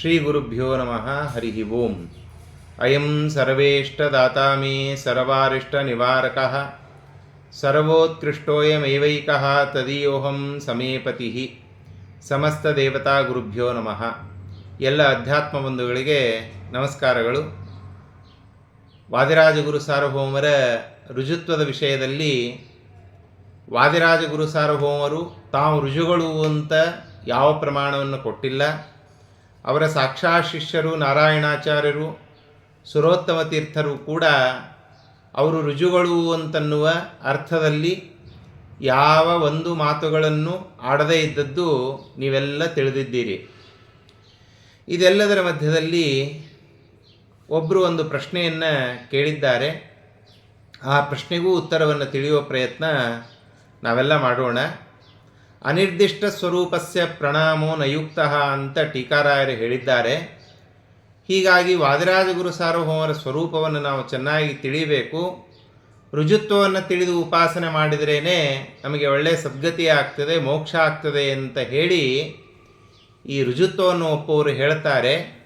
ಶ್ರೀಗುರುಭ್ಯೋ ನಮಃ ಹರಿ ಓಂ ಅಯಂ ಸರ್ವೇಷ್ಟದಾತಾ ಮೇ ಸರ್ವಾರಿಷ್ಟನಿವಾರಕಃ ಸರ್ವೋತ್ಕೃಷ್ಟೋಯಮೈವೈಕಃ ತದೀಯೋಹಂ ಸಮೇಪತಿ ಸಮಸ್ತ ದೇವತಾ ಗುರುಭ್ಯೋ ನಮಃ ಎಲ್ಲ ಅಧ್ಯಾತ್ಮ ಬಂಧುಗಳಿಗೆ ನಮಸ್ಕಾರಗಳು. ವಾದಿರಾಜಗುರು ಸಾರ್ವಭೌಮರ ರುಜುತ್ವದ ವಿಷಯದಲ್ಲಿ ವಾದಿರಾಜಗುರು ಸಾರ್ವಭೌಮರು ತಾವು ರುಜುಗಳು ಅಂತ ಯಾವ ಪ್ರಮಾಣವನ್ನು ಕೊಟ್ಟಿಲ್ಲ. ಅವರ ಸಾಕ್ಷಾ ಶಿಷ್ಯರು, ನಾರಾಯಣಾಚಾರ್ಯರು, ಸುರೋತ್ತಮ ತೀರ್ಥರು ಕೂಡ ಅವರು ರುಜುಗಳು ಅಂತನ್ನುವ ಅರ್ಥದಲ್ಲಿ ಯಾವ ಒಂದು ಮಾತುಗಳನ್ನು ಆಡದೇ ಇದ್ದದ್ದು ನೀವೆಲ್ಲ ತಿಳಿದಿದ್ದೀರಿ. ಇದೆಲ್ಲದರ ಮಧ್ಯದಲ್ಲಿ ಒಬ್ಬರು ಒಂದು ಪ್ರಶ್ನೆಯನ್ನು ಕೇಳಿದ್ದಾರೆ. ಆ ಪ್ರಶ್ನೆಗೂ ಉತ್ತರವನ್ನು ತಿಳಿಯುವ ಪ್ರಯತ್ನ ನಾವೆಲ್ಲ ಮಾಡೋಣ. ಅನಿರ್ದಿಷ್ಟ ಸ್ವರೂಪಸ್ಯ ಪ್ರಣಾಮೋ ನಯುಕ್ತ ಅಂತ ಟೀಕಾರಾಯರು ಹೇಳಿದ್ದಾರೆ. ಹೀಗಾಗಿ ವಾದಿರಾಜಗುರು ಸಾರ್ವಭೌಮರ ಸ್ವರೂಪವನ್ನು ನಾವು ಚೆನ್ನಾಗಿ ತಿಳಿಬೇಕು. ರುಜುತ್ವವನ್ನು ತಿಳಿದು ಉಪಾಸನೆ ಮಾಡಿದ್ರೇ ನಮಗೆ ಒಳ್ಳೆಯ ಸದ್ಗತಿ ಆಗ್ತದೆ, ಮೋಕ್ಷ ಆಗ್ತದೆ ಅಂತ ಹೇಳಿ ಈ ರುಜುತ್ವವನ್ನು ಒಪ್ಪುವರು ಹೇಳ್ತಾರೆ.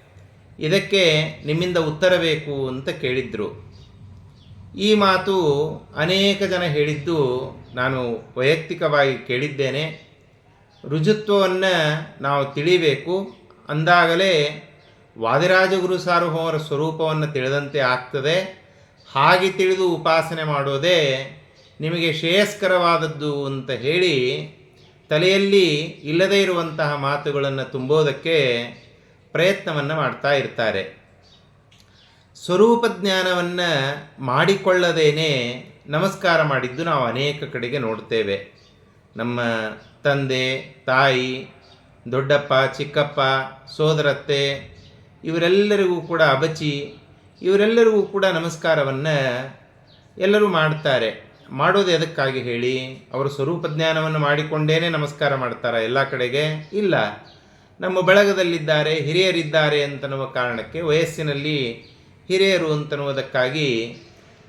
ಇದಕ್ಕೆ ನಿಮ್ಮಿಂದ ಉತ್ತರ ಬೇಕು ಅಂತ ಕೇಳಿದ್ರು. ಈ ಮಾತು ಅನೇಕ ಜನ ಹೇಳಿದ್ದು ನಾನು ವೈಯಕ್ತಿಕವಾಗಿ ಕೇಳಿದ್ದೇನೆ. ರುಜುತ್ವವನ್ನು ನಾವು ತಿಳಿಬೇಕು. ಅಂದಾಗಲೇ ವಾದಿರಾಜಗುರು ಸಾರ್ವಭೌಮರ ಸ್ವರೂಪವನ್ನು ತಿಳಿದಂತೆ ಆಗ್ತದೆ. ಹಾಗೆ ತಿಳಿದು ಉಪಾಸನೆ ಮಾಡೋದೇ ನಿಮಗೆ ಶ್ರೇಯಸ್ಕರವಾದದ್ದು ಅಂತ ಹೇಳಿ ತಲೆಯಲ್ಲಿ ಇಲ್ಲದೇ ಇರುವಂತಹ ಮಾತುಗಳನ್ನು ತುಂಬೋದಕ್ಕೆ ಪ್ರಯತ್ನವನ್ನು ಮಾಡ್ತಾ ಇರ್ತಾರೆ. ಸ್ವರೂಪ ಜ್ಞಾನವನ್ನು ಮಾಡಿಕೊಳ್ಳದೇನೆ ನಮಸ್ಕಾರ ಮಾಡಿದ್ದು ನಾವು ಅನೇಕ ಕಡೆಗೆ ನೋಡ್ತೇವೆ. ನಮ್ಮ ತಂದೆ, ತಾಯಿ, ದೊಡ್ಡಪ್ಪ, ಚಿಕ್ಕಪ್ಪ, ಸೋದರತ್ತೆ, ಇವರೆಲ್ಲರಿಗೂ ಕೂಡ ಅಬಚಿ, ಇವರೆಲ್ಲರಿಗೂ ಕೂಡ ನಮಸ್ಕಾರವನ್ನು ಎಲ್ಲರೂ ಮಾಡ್ತಾರೆ. ಮಾಡೋದು ಎದಕ್ಕಾಗಿ ಹೇಳಿ, ಅವರು ಸ್ವರೂಪ ಜ್ಞಾನವನ್ನು ಮಾಡಿಕೊಂಡೇನೆ ನಮಸ್ಕಾರ ಮಾಡ್ತಾರೆ ಎಲ್ಲ ಕಡೆಗೆ? ಇಲ್ಲ. ನಮ್ಮ ಬಳಗದಲ್ಲಿದ್ದಾರೆ, ಹಿರಿಯರಿದ್ದಾರೆ ಅಂತನ್ನುವ ಕಾರಣಕ್ಕೆ ವಯಸ್ಸಿನಲ್ಲಿ ಹಿರಿಯರು ಅಂತನ್ನುವುದಕ್ಕಾಗಿ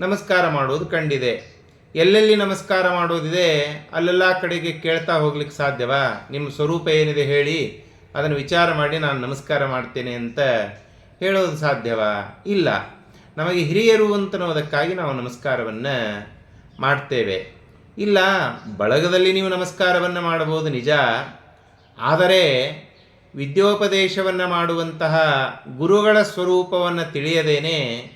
ನಮಸ್ಕಾರ ಮಾಡೋದು ಕಂಡಿದೆ. ಎಲ್ಲೆಲ್ಲಿ ನಮಸ್ಕಾರ ಮಾಡೋದಿದೆ, ಅಲ್ಲೆಲ್ಲ ಕಡೆಗೆ ಕೇಳ್ತಾ ಹೋಗ್ಲಿಕ್ಕೆ ಸಾಧ್ಯವಾ? ನಿಮ್ಮ ಸ್ವರೂಪ ಏನಿದೆ ಹೇಳಿ, ಅದನ್ನು ವಿಚಾರ ಮಾಡಿ ನಾನು ನಮಸ್ಕಾರ ಮಾಡ್ತೇನೆ ಅಂತ ಹೇಳೋದು ಸಾಧ್ಯವಾ? ಇಲ್ಲ. ನಮಗೆ ಹಿರಿಯರು ಅಂತನೋದಕ್ಕಾಗಿ ನಾವು ನಮಸ್ಕಾರವನ್ನು ಮಾಡ್ತೇವೆ. ಇಲ್ಲ, ಬಳಗದಲ್ಲಿ ನೀವು ನಮಸ್ಕಾರವನ್ನು ಮಾಡಬಹುದು, ನಿಜ. ಆದರೆ, ವಿದ್ಯೋಪದೇಶವನ್ನು ಮಾಡುವಂತಹ ಗುರುಗಳ ಸ್ವರೂಪವನ್ನು ತಿಳಿಯದೇನೆ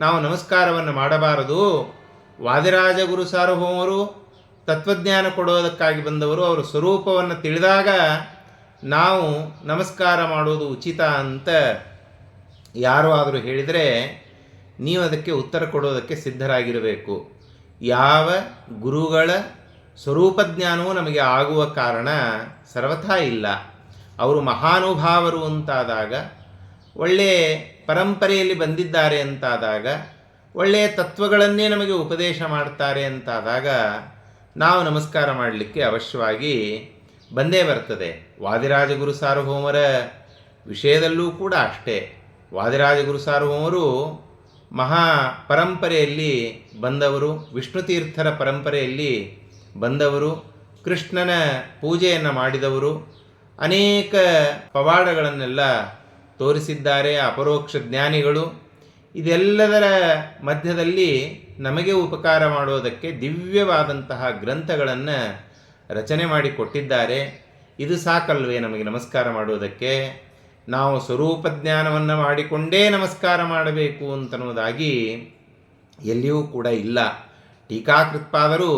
ನಾವು ನಮಸ್ಕಾರವನ್ನು ಮಾಡಬಾರದು. ವಾದಿರಾಜ ಗುರು ಸಾರ್ವಭೌಮರು ತತ್ವಜ್ಞಾನ ಕೊಡೋದಕ್ಕಾಗಿ ಬಂದವರು, ಅವರ ಸ್ವರೂಪವನ್ನು ತಿಳಿದಾಗ ನಾವು ನಮಸ್ಕಾರ ಮಾಡೋದು ಉಚಿತ ಅಂತ ಯಾರು ಆದರೂ ಹೇಳಿದರೆ, ನೀವು ಅದಕ್ಕೆ ಉತ್ತರ ಕೊಡೋದಕ್ಕೆ ಸಿದ್ಧರಾಗಿರಬೇಕು. ಯಾವ ಗುರುಗಳ ಸ್ವರೂಪ ಜ್ಞಾನವೂ ನಮಗೆ ಆಗುವ ಕಾರಣ ಸರ್ವಥಾ ಇಲ್ಲ. ಅವರು ಮಹಾನುಭಾವರು ಅಂತಾದಾಗ, ಒಳ್ಳೆಯ ಪರಂಪರೆಯಲ್ಲಿ ಬಂದಿದ್ದಾರೆ ಅಂತಾದಾಗ ಒಳ್ಳೆಯ ತತ್ವಗಳನ್ನೇ ನಮಗೆ ಉಪದೇಶ ಮಾಡ್ತಾರೆ ಅಂತಾದಾಗ ನಾವು ನಮಸ್ಕಾರ ಮಾಡಲಿಕ್ಕೆ ಅವಶ್ಯವಾಗಿ ಬಂದೇ ಬರ್ತದೆ. ವಾದಿರಾಜಗುರು ಸಾರ್ವಭೌಮರ ವಿಷಯದಲ್ಲೂ ಕೂಡ ಅಷ್ಟೇ. ವಾದಿರಾಜಗುರು ಸಾರ್ವಭೌಮರು ಮಹಾ ಪರಂಪರೆಯಲ್ಲಿ ಬಂದವರು, ವಿಷ್ಣು ತೀರ್ಥರ ಪರಂಪರೆಯಲ್ಲಿ ಬಂದವರು, ಕೃಷ್ಣನ ಪೂಜೆಯನ್ನು ಮಾಡಿದವರು, ಅನೇಕ ಪವಾಡಗಳನ್ನೆಲ್ಲ ತೋರಿಸಿದ್ದಾರೆ, ಅಪರೋಕ್ಷ ಜ್ಞಾನಿಗಳು. ಇದೆಲ್ಲದರ ಮಧ್ಯದಲ್ಲಿ ನಮಗೆ ಉಪಕಾರ ಮಾಡೋದಕ್ಕೆ ದಿವ್ಯವಾದಂತಹ ಗ್ರಂಥಗಳನ್ನು ರಚನೆ ಮಾಡಿ ಕೊಟ್ಟಿದ್ದಾರೆ ಇದು ಸಾಕಲ್ವೇ ನಮಗೆ ನಮಸ್ಕಾರ ಮಾಡುವುದಕ್ಕೆ? ನಾವು ಸ್ವರೂಪ ಜ್ಞಾನವನ್ನು ಮಾಡಿಕೊಂಡೇ ನಮಸ್ಕಾರ ಮಾಡಬೇಕು ಅಂತನ್ನುವುದಾಗಿ ಎಲ್ಲಿಯೂ ಕೂಡ ಇಲ್ಲ. ಟೀಕಾಕೃತ್ಪಾದರು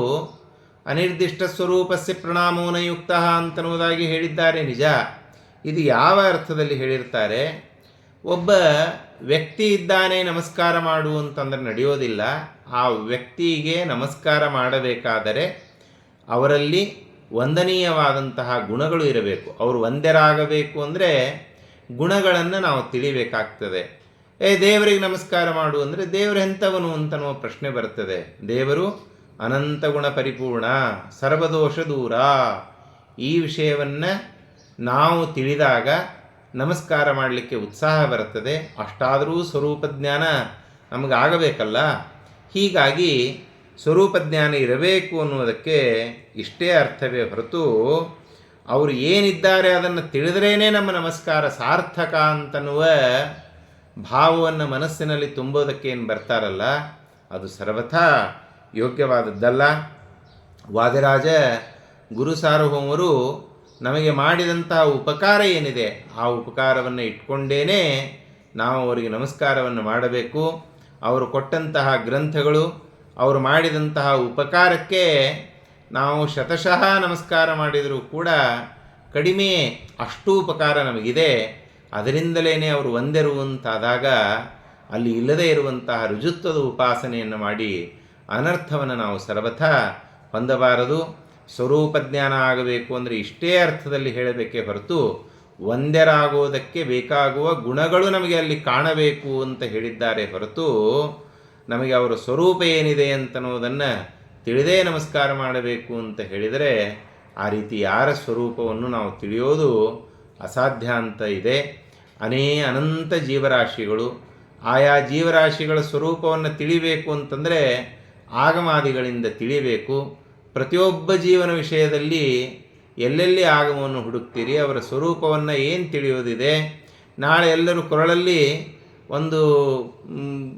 ಅನಿರ್ದಿಷ್ಟ ಸ್ವರೂಪಸ್ಯ ಪ್ರಣಾಮೋನಯುಕ್ತ ಅಂತನ್ನುವುದಾಗಿ ಹೇಳಿದ್ದಾರೆ. ನಿಜ. ಇದು ಯಾವ ಅರ್ಥದಲ್ಲಿ ಹೇಳಿರ್ತಾರೆ? ಒಬ್ಬ ವ್ಯಕ್ತಿ ಇದ್ದಾನೆ ನಮಸ್ಕಾರ ಮಾಡು ಅಂತಂದ್ರೆ ನಡೆಯೋದಿಲ್ಲ. ಆ ವ್ಯಕ್ತಿಗೆ ನಮಸ್ಕಾರ ಮಾಡಬೇಕಾದರೆ ಅವರಲ್ಲಿ ವಂದನೀಯವಾದಂತಹ ಗುಣಗಳು ಇರಬೇಕು. ಅವರು ಒಂದೆರಾಗಬೇಕು ಅಂದರೆ ಗುಣಗಳನ್ನು ನಾವು ತಿಳಿಬೇಕಾಗ್ತದೆ. ಏ, ದೇವರಿಗೆ ನಮಸ್ಕಾರ ಮಾಡು ಅಂದರೆ ದೇವರು ಎಂಥವನು ಅಂತನ್ನುವ ಪ್ರಶ್ನೆ ಬರ್ತದೆ. ದೇವರು ಅನಂತ ಗುಣ ಪರಿಪೂರ್ಣ, ಸರ್ವದೋಷ ದೂರ. ಈ ವಿಷಯವನ್ನು ನಾವು ತಿಳಿದಾಗ ನಮಸ್ಕಾರ ಮಾಡಲಿಕ್ಕೆ ಉತ್ಸಾಹ ಬರುತ್ತದೆ. ಅಷ್ಟಾದರೂ ಸ್ವರೂಪ ಜ್ಞಾನ ನಮಗಾಗಬೇಕಲ್ಲ ಹೀಗಾಗಿ ಸ್ವರೂಪ ಜ್ಞಾನ ಇರಬೇಕು ಅನ್ನುವುದಕ್ಕೆ ಇಷ್ಟೇ ಅರ್ಥವೇ ಹೊರತು ಅವರು ಏನಿದ್ದಾರೆ ಅದನ್ನು ತಿಳಿದ್ರೇ ನಮ್ಮ ನಮಸ್ಕಾರ ಸಾರ್ಥಕ ಅಂತನ್ನುವ ಭಾವವನ್ನು ಮನಸ್ಸಿನಲ್ಲಿ ತುಂಬೋದಕ್ಕೆ ಏನು ಬರ್ತಾರಲ್ಲ? ಅದು ಸರ್ವಥಾ ಯೋಗ್ಯವಾದದ್ದಲ್ಲ. ವಾದಿರಾಜ ಗುರು ಸಾರ್ವಭೌಮರು ನಮಗೆ ಮಾಡಿದಂತಹ ಉಪಕಾರ ಏನಿದೆ, ಆ ಉಪಕಾರವನ್ನು ಇಟ್ಕೊಂಡೇ ನಾವು ಅವರಿಗೆ ನಮಸ್ಕಾರವನ್ನು ಮಾಡಬೇಕು. ಅವರು ಕೊಟ್ಟಂತಹ ಗ್ರಂಥಗಳು, ಅವರು ಮಾಡಿದಂತಹ ಉಪಕಾರಕ್ಕೆ ನಾವು ಶತಶಃ ನಮಸ್ಕಾರ ಮಾಡಿದರೂ ಕೂಡ ಕಡಿಮೆ ಅಷ್ಟು ಉಪಕಾರ ನಮಗಿದೆ. ಅದರಿಂದಲೇ ಅವರು ಒಂದೆರುವಂತಾದಾಗ ಅಲ್ಲಿ ಇಲ್ಲದೇ ಇರುವಂತಹ ರುಜುತ್ವದ ಉಪಾಸನೆಯನ್ನು ಮಾಡಿ ಅನರ್ಥವನ್ನು ನಾವು ಸರ್ವಥ ಹೊಂದಬಾರದು. ಸ್ವರೂಪ ಜ್ಞಾನ ಆಗಬೇಕು ಅಂದರೆ ಇಷ್ಟೇ ಅರ್ಥದಲ್ಲಿ ಹೇಳಬೇಕೇ ಹೊರತು ಒಂದೆರಾಗೋದಕ್ಕೆ ಬೇಕಾಗುವ ಗುಣಗಳು ನಮಗೆ ಅಲ್ಲಿ ಕಾಣಬೇಕು ಅಂತ ಹೇಳಿದ್ದಾರೆ ಹೊರತು ನಮಗೆ ಅವರ ಸ್ವರೂಪ ಏನಿದೆ ಅಂತನ್ನೋದನ್ನು ತಿಳಿದೇ ನಮಸ್ಕಾರ ಮಾಡಬೇಕು ಅಂತ ಹೇಳಿದರೆ ಆ ರೀತಿ ಯಾರ ಸ್ವರೂಪವನ್ನು ನಾವು ತಿಳಿಯೋದು ಅಸಾಧ್ಯ ಅಂತ ಇದೆ. ಅನೇ ಅನಂತ ಜೀವರಾಶಿಗಳು, ಆಯಾ ಜೀವರಾಶಿಗಳ ಸ್ವರೂಪವನ್ನು ತಿಳಿಬೇಕು ಅಂತಂದರೆ ಆಗಮಾದಿಗಳಿಂದ ತಿಳಿಯಬೇಕು ಪ್ರತಿಯೊಬ್ಬ ಜೀವನ ವಿಷಯದಲ್ಲಿ ಎಲ್ಲೆಲ್ಲಿ ಆಗಮವನ್ನು ಹುಡುಕ್ತೀರಿ, ಅವರ ಸ್ವರೂಪವನ್ನು ಏನು ತಿಳಿಯೋದಿದೆ, ನಾಳೆ ಎಲ್ಲರೂ ಕೊರಳಲ್ಲಿ ಒಂದು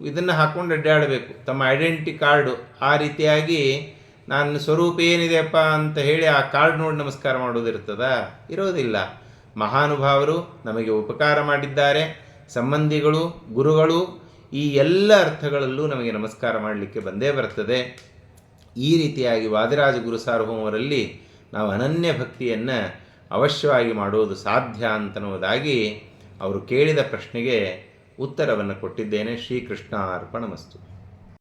ಇದನ್ನು ಹಾಕ್ಕೊಂಡು ಅಡ್ಡಾಡಬೇಕು. ತಮ್ಮ ಐಡೆಂಟಿ ಕಾರ್ಡು ಆ ರೀತಿಯಾಗಿ ನನ್ನ ಸ್ವರೂಪ ಏನಿದೆಯಪ್ಪ ಅಂತ ಹೇಳಿ ಆ ಕಾರ್ಡ್ ನೋಡಿ ನಮಸ್ಕಾರ ಮಾಡೋದಿರ್ತದ ಇರೋದಿಲ್ಲ. ಮಹಾನುಭಾವರು ನಮಗೆ ಉಪಕಾರ ಮಾಡಿದ್ದಾರೆ. ಸಂಬಂಧಿಗಳು, ಗುರುಗಳು ಈ ಎಲ್ಲ ಅರ್ಥಗಳಲ್ಲೂ ನಮಗೆ ನಮಸ್ಕಾರ ಮಾಡಲಿಕ್ಕೆ ಬಂದೇ ಬರ್ತದೆ. ಈ ರೀತಿಯಾಗಿ ವಾದಿರಾಜ ಗುರು ಸಾರ್ವಭೌಮರಲ್ಲಿ ನಾವು ಅನನ್ಯ ಭಕ್ತಿಯನ್ನು ಅವಶ್ಯವಾಗಿ ಮಾಡುವುದು ಸಾಧ್ಯ ಅಂತನ್ನುವುದಾಗಿ ಅವರು ಕೇಳಿದ ಪ್ರಶ್ನೆಗೆ ಉತ್ತರವನ್ನು ಕೊಟ್ಟಿದ್ದೇನೆ. ಶ್ರೀಕೃಷ್ಣ ಅರ್ಪಣಮಸ್ತು